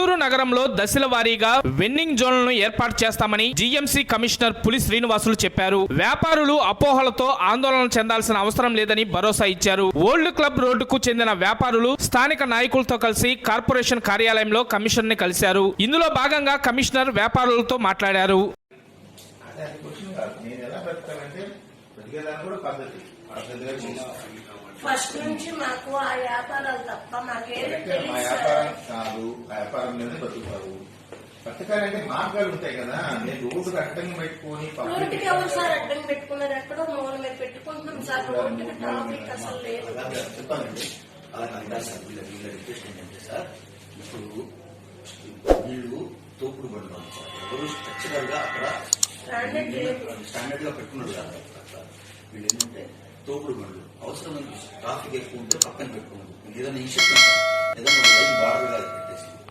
గుంటూరు నగరంలో దశల వారీగా వెన్నింగ్ జోన్లను ఏర్పాటు చేస్తామని జీఎంసీ కమిషనర్ పులి శ్రీనివాసులు చెప్పారు. వ్యాపారులు అపోహలతో ఆందోళన చెందాల్సిన అవసరం లేదని భరోసా ఇచ్చారు. ఓల్డ్ క్లబ్ రోడ్డుకు చెందిన వ్యాపారులు స్థానిక నాయకులతో కలిసి కార్పొరేషన్ కార్యాలయంలో కమిషనర్ని కలిశారు. ఇందులో భాగంగా కమిషనర్ వ్యాపారులతో మాట్లాడారు. నేను ఎలా పద్ధతి. పద్ధతిగా ఫస్ట్ నుంచి మాకు ఆ వ్యాపారాలు తప్ప మాకేది మా వ్యాపారం. కాదు ఆ వ్యాపారం మీదనే బతుకుతారు. బతకాలంటే మార్గాలు ఉంటాయి కదా. నేను రోడ్డు అడ్డంగా పెట్టుకొని రోడ్డుకి ఎవరు సార్ అడ్డం పెట్టుకున్నారు? ఎక్కడో మూల మీద పెట్టుకుంటున్నాం సార్. రోడ్డుకి ట్రాఫిక్ అసలు లేదు. చెప్పాలండి అలాగే అంటారు సార్. వీళ్ళ వీళ్ళ రిక్వెస్ట్ ఏంటంటే సార్ ఇప్పుడు వీళ్ళు తోపుడు బండ్లు సార్. ఎవరు స్ట్రక్చరల్గా అక్కడ. స్టాండర్డ్గా పెట్టుకున్నారు సార్. అట్లా వీళ్ళు ఏంటంటే తోపుడు బండ్లు అవసరం ట్రాఫిక్ ఎక్కువ ఉంటే పక్కన పెట్టుకోండి ఏదైనా ఇష్యూ ఏదైనా లైన్